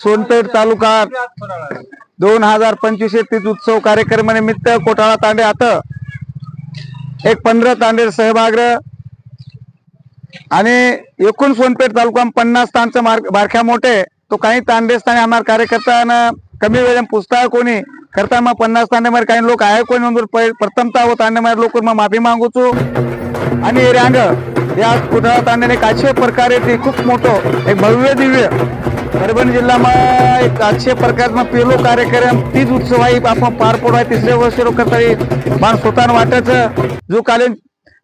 सोनपेठ तालुका दोन हजार पंचवीस तीस उत्सव कार्यक्रमानिमित्त कोठाळा तांडे आता एक पंधरा तांडे सहभाग आणि एकूण सोनपेठ तालुका पन्नास तांचं मार्ग बारख्या मोठे तो काही तांडे स्थानी आम्हाला कार्यकर्ता कमी वेळ पुस्तक कोणी करता मग पन्नास तांडे मध्ये काही लोक आहे कोणी म्हणून पहि- प्रथमतः व तांडे मध्ये लोक मग माफी मागूचो. आणि हे या पुतळा तांड्याने काशे प्रकारे ते खूप मोठं एक भव्य दिव्य. परभणी जिल्ह्याમાં एक आठशे प्रकारचा पेलो कार्यक्रम तीच उत्सव आहे. आपण पार पडू आहे. तिसऱ्या वर्षी लोक करता मान स्वतः वाटायचं. जो कालीन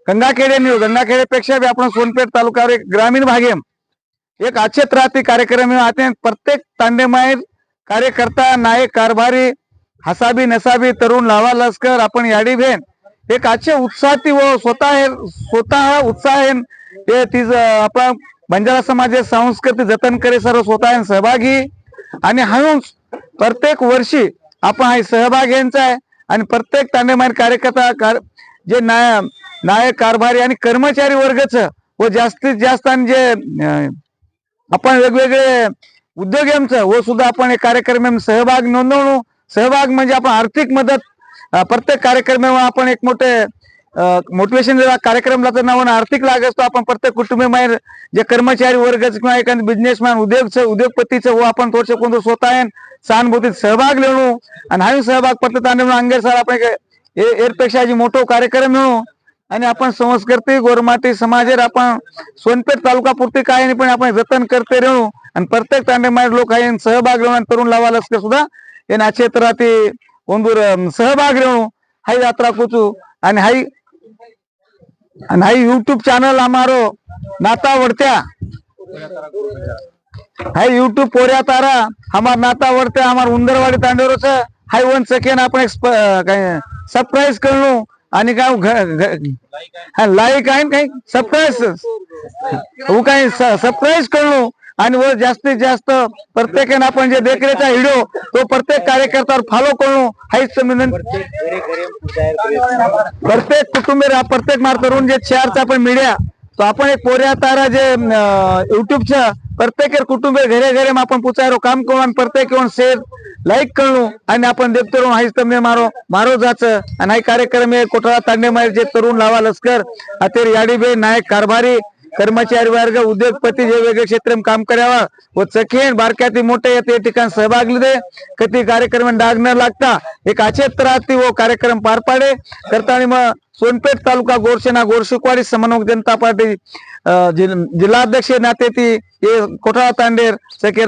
गंगाखेडे न्यू गंगाखेडेपेक्षा बी आपण सोनपेठ तालुक्यावर एक ग्रामीण भागे. एक अचेत राहते कार्यक्रम. हे आते प्रत्येक तांडेमायर कार्यकर्ता नायक कारभारी हसाबी नसाबी तरुण लावा लष्कर आपण याडी भेन एक असे उत्साह ती व स्वतः स्वतः उत्साह आहे हे तीच आपला बंजारा समाज संस्कृती जतन करे सर्व स्वतः सहभागी. आणि हळूच प्रत्येक वर्षी आपण हा सहभाग यांचा आहे. आणि प्रत्येक तांडेमार कार्यकर्ता कार जे नाय नायक कारभारी आणि कर्मचारी वर्गच व जास्तीत जास्त आणि जे आपण वेगवेगळे उद्योग यांचं व सुद्धा आपण एक कार्यक्रम सहभाग नोंदवणू सहभाग म्हणजे आपण आर्थिक मदत प्रत्येक कार्यक्रमावर आपण एक मोठे मोटिवेशन कार्यक्रमला तर नावानं आर्थिक लाग असतो. आपण प्रत्येक कुटुंबीय जे कर्मचारी वर्ग किंवा एखादं बिझनेसमॅन उद्योग उद्योगपतीचं व आपण थोडसे कोणतं स्वतः आहे सहानुभूतीत सहभाग लेणू. आणि हा सहभाग प्रत्येक अंगेर सर आपण एरपेक्षा जी मोठो कार्यक्रम मिळू आणि आपण संस्कृती गोरमाती समाजेर आपण सोनपेठ तालुका पुरती काय नाही पण आपण जतन करते रेणू आणि प्रत्येक तांडे माहेर लोक आहे सहभाग घेऊन तरुण लावा लष्कर सुद्धा या नाचेत ಒಂದೂರ सहभाग रेणू हाई यात्रा कुचू आणि हाई आणि हाई युट्यूब चॅनल आमारो नाता वडत्या हाई युट्यूब पोऱ्या तारा हमार नाता वडत्या हमार उंदरवाडी तांडेरोच हाई वन सेकंड आपण एक स्प- अं, काय सरप्राईज करणू आणि काय घ- घ- हा लाईक आहे न काही सरप्राईज हो काही सरप्राईज करणू आणि वर जास्तीत जास्त प्रत्येकाने आपण जे देखरेचा व्हिडिओ तो प्रत्येक कार्यकर्त्यावर फॉलो करू हाच विनंती प्रत्येक कुटुंबी प्रत्येक मार करून जे चारचा आपण मीडिया तो आपण एक पोऱ्या तारा जे युट्यूबच्या प्रत्येक कुटुंबे घरे घरे आपण पुचारो काम करू आणि प्रत्येक येऊन शेअर लाईक करू आणि आपण देखतो रहू हाच तुम्ही मारो मारो जाच. आणि हा कार्यक्रम हे कोठळा तांडे मार जे तरुण लावा लष्कर अतेर याडीबे नायक कारभारी कर्मचारी वर्ग उद्योगपती जे वेगळे क्षेत्र काम करावा व चखेन बारक्याती मोठे या ठिकाण सहभाग दे कधी कार्यक्रम डाग न लागता एक अचेत राहते व कार्यक्रम पार पाडे. करताना मग सोनपेठ तालुका गोरसेना गोरशुकवाडी समन्वय जनता पार्टी जिल्हाध्यक्ष नाते ती हे कोठाळा तांडेर सकेर